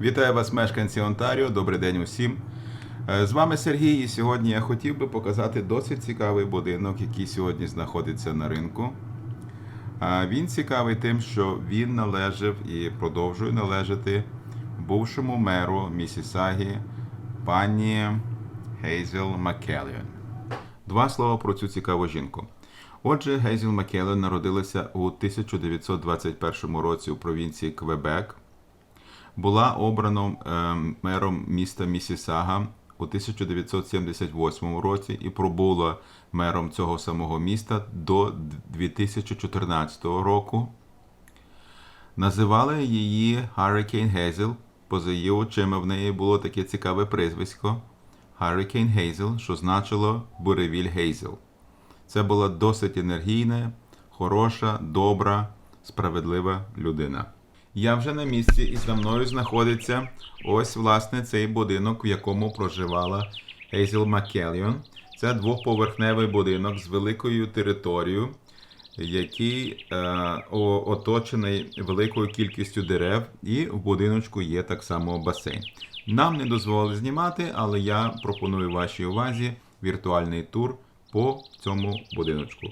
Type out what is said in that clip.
Вітаю вас, мешканці Онтаріо. Добрий день усім. Е, З вами Сергій, і сьогодні я хотів би показати досить цікавий будинок, який сьогодні знаходиться на ринку. Він цікавий тим, що він належав і продовжує належати бувшому меру Місісагі пані Гейзел Маккеліон. Два слова про цю цікаву жінку. Отже, Гейзел Маккеліон народилася у 1921 році у провінції Квебек була обрана е, мером міста Місісага у 1978 році і пробула мером цього самого міста до 2014 року. Називали її Hurricane Hazel, поза її очима в неї було таке цікаве прізвисько Hurricane Hazel, що значило буревіль Гейзел. Це була досить енергійна, хороша, добра, справедлива людина. Я вже на місці і за мною знаходиться ось власне цей будинок, в якому проживала Гейзел Маккеліон. Це двоповерхневий будинок з великою територією, який е, оточений великою кількістю дерев, і в будиночку є так само басейн. Нам не дозволили знімати, але я пропоную вашій увазі віртуальний тур по цьому будиночку.